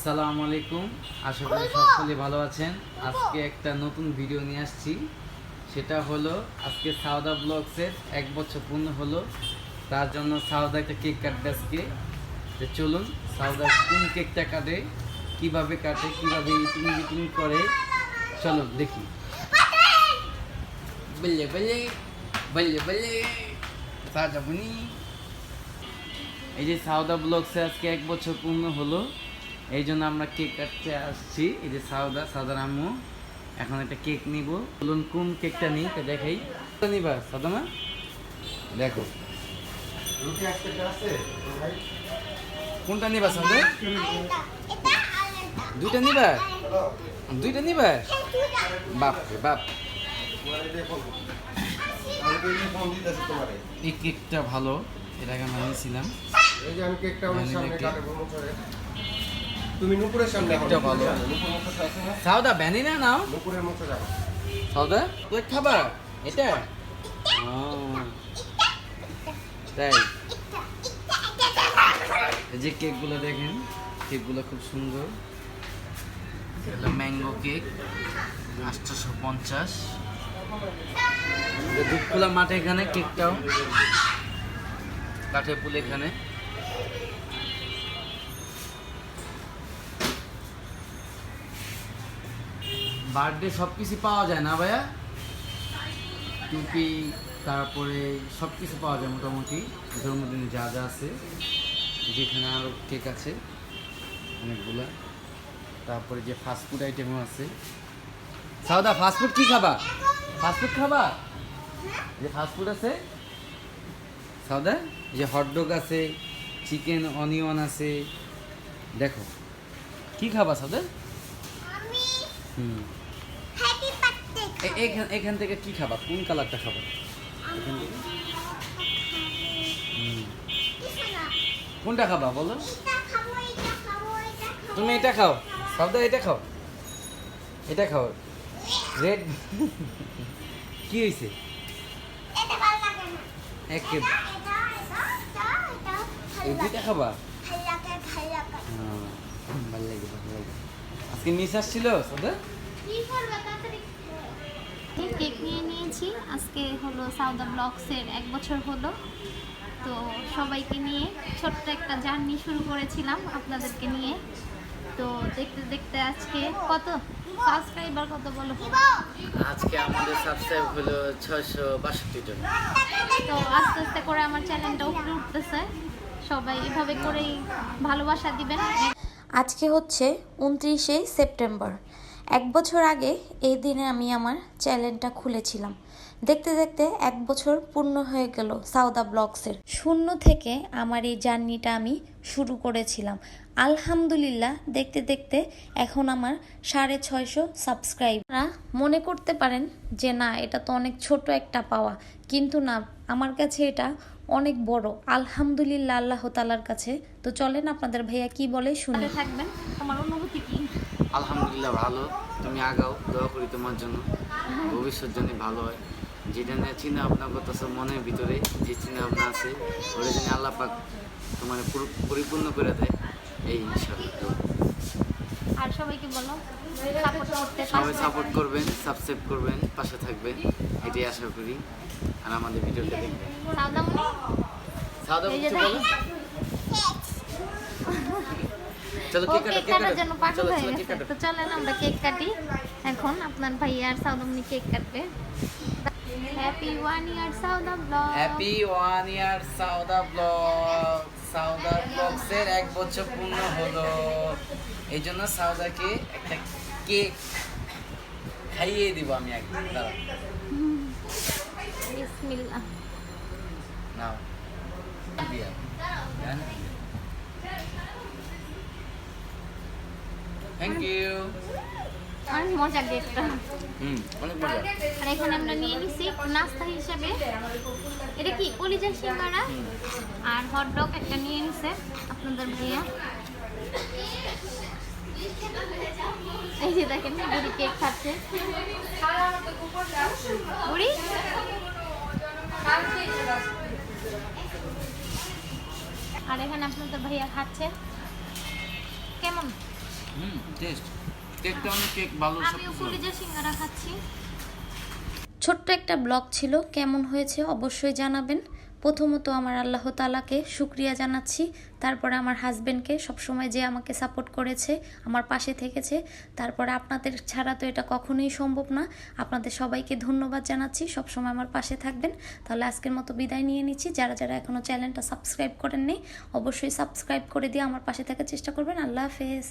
আসসালামু আলাইকুম। আশা করি সকলে ভালো আছেন। আজকে একটা নতুন ভিডিও নিয়ে আসছি। সেটা হলো আজকে সাউদা ব্লগসের এক বছর পূর্ণ হলো। তার জন্য সাউদা একটা কেক কাটবে আজকে। তো চলুন সাউদা কোন কেকটা কাটে কীভাবে কাটে কীভাবে ইটিং ইটিং করে? চলো দেখি। বললে বললে বললে বললে সাজা বুনি। এই যে সাউদা ব্লগসে আজকে এক বছর পূর্ণ হলো। এই জন্য আমরা কেক কাটতে আসছি। এই যে সাউদা সাউদার আম্মু। এখন একটা কেক নিব। বলুন কোন কেকটা নিই? তা দেখাই। নিবা সাদা মা দেখো কোনটা নিবা সাদা? দুইটা নিবা? দুইটা নিবা? বাপ রে বাপ। এই কেকটা ভালো। এর আগে আমি নিয়েছিলাম এই যে আমি কেকটা মানে সামনে। কাটবো। তুমি নুপুরের সামনে কেকটা ভালো। নুপুর মুখে আছে না। সাউদা ভ্যানিলা নাও। নুপুরের মুখে যাও সাউদা? কেক খাবা? এটা? তাই? এই যে কেকগুলো দেখেন কেকগুলো খুব সুন্দর। এটা ম্যাঙ্গো কেক আটশোশো পঞ্চাশ। দুধখোলা মাঠে এখানে কেকটাও। কাঠে পুল এখানে। বার্থডে সব কিছু পাওয়া যায় না ভাইয়া? টুপি তারপরে সব কিছু পাওয়া যায় মোটামুটি। জন্মদিনে যা যা আছে যেখানে আরও কেক আছে অনেকগুলা। তারপরে যে ফাস্টফুড আইটেমও আছে। সাউদা ফাস্টফুড কী খাবা? ফাস্টফুড খাবা? যে ফাস্টফুড আছে। সাউদা যে হটডগ আছে চিকেন অনিয়ন আছে। দেখো কি খাবা সাউদা হুম। এখান এখান থেকে কি খাবা? কোন কালারটা খাবা? এখান থেকে। কোনটা খাবা বলো? তুমি এটা খাও। সবদা এটা খাও। এটা খাও। রেড। কি হয়েছে দুইটা খাবা? ভালো লাগে ভালো লাগে। আজকে মিস আসছিল সদা কি করবে তাড়াতাড়ি কেক নিয়ে নিয়েছি। আজকে হলো সাউদা ব্লগসের এক বছর হলো। তো সবাইকে নিয়ে ছোট্ট একটা জার্নি শুরু করেছিলাম আপনাদেরকে নিয়ে। তো দেখতে দেখতে আজকে কত? সাবস্ক্রাইবার কত বলো? আজকে আমাদের সাবস্ক্রাইব হলো ছয়শো বাষট্টি জন। তো আস্তে আস্তে করে আমার চ্যানেলটা উপরে উঠতেছে। সবাই এভাবে করেই ভালোবাসা দিবেন। আজকে হচ্ছে উনত্রিশে সেপ্টেম্বর। এক বছর আগে এই দিনে আমি আমার চ্যানেলটা খুলেছিলাম। দেখতে দেখতে এক বছর পূর্ণ হয়ে গেল সাউদা ব্লগসের। শূন্য থেকে আমার এই জার্নিটা আমি শুরু করেছিলাম। আলহামদুলিল্লাহ, দেখতে দেখতে এখন আমার সাড়ে ছয়শো সাবস্ক্রাইব মনে করতে পারেন যে, না, এটা তো অনেক ছোট একটা পাওয়া। কিন্তু না, আমার কাছে এটা অনেক বড়। আলহামদুলিল্লাহ, আল্লাহ তালার কাছে। তো চলেন আপনাদের ভাইয়া কি বলে শুনে। থাকবেন। আমার অনুভূতি কি? আলহামদুলিল্লাহ ভালো। তুমি আগাও দোয়া করি তোমার জন্য। ভবিষ্যৎ জন্য ভালো হয়। যেটা নিয়ে চিন্তা ভাবনা করতেছো মনের ভিতরে যে চিন্তা ভাবনা আছে ওটা যেন আল্লাহ পাক তোমার পরিপূর্ণ করে দেয়। এই ইনশাআল্লাহ। আর সবাইকে বলো সবাই সাপোর্ট করবেন সাবস্ক্রাইব করবেন পাশে থাকবেন। এটাই আশা করি। আর আমাদের ভিডিওটা দেখবেন। সাদা চলো কেক কাটো কেক কেক কাটার জন্য পাগল হয়ে গেছে। তো চলেন আমরা কেক কাটি। এখন আপনার ভাইয়া আর সাউদামণি কেক কাটবে। Happy one year Sauda vlog happy one year Sauda vlog Sauda ব্লগসের এক বছর পূর্ণ হলো। এই জন্য সাউদাকে একটা কেক খাইয়ে দিব আমি একদিন। বিসমিল্লাহ। নাও। দিয়া থ্যাংক ইউ অনেক মজা কেকটা হুম অনেক মজা। আর এখানে আমরা নিয়ে নিছি নাস্তা হিসাবে। এটা কি কলিজা সিঙ্গারা? আর হট ডগ একটা নিয়ে নিছে আপনাদের ভাইয়া। এই যে দেখেন বুড়ি কেক খাচ্ছে। বুড়ি? আর এখানে আপনাদের ভাইয়া খাচ্ছে। কেমন? হুম টেস্ট কেকটা অনেক কেক ভালো সব আমিও সিঙ্গারা খাচ্ছি। ছোট্ট একটা ব্লগ ছিল কেমন হয়েছে অবশ্যই জানাবেন। প্রথমত আমার আল্লাহ তালাকে শুক্রিয়া জানাচ্ছি। তারপরে আমার হাজবেন্ডকে সবসময় যে আমাকে সাপোর্ট করেছে আমার পাশে থেকেছে। তারপরে আপনাদের ছাড়া তো এটা কখনোই সম্ভব না। আপনাদের সবাইকে ধন্যবাদ জানাচ্ছি। সবসময় আমার পাশে থাকবেন। তাহলে আজকের মতো বিদায় নিয়ে নিচ্ছি। যারা যারা এখনও চ্যানেলটা সাবস্ক্রাইব করেননি অবশ্যই সাবস্ক্রাইব করে দিয়ে আমার পাশে থাকার চেষ্টা করবেন। আল্লাহ হাফেজ।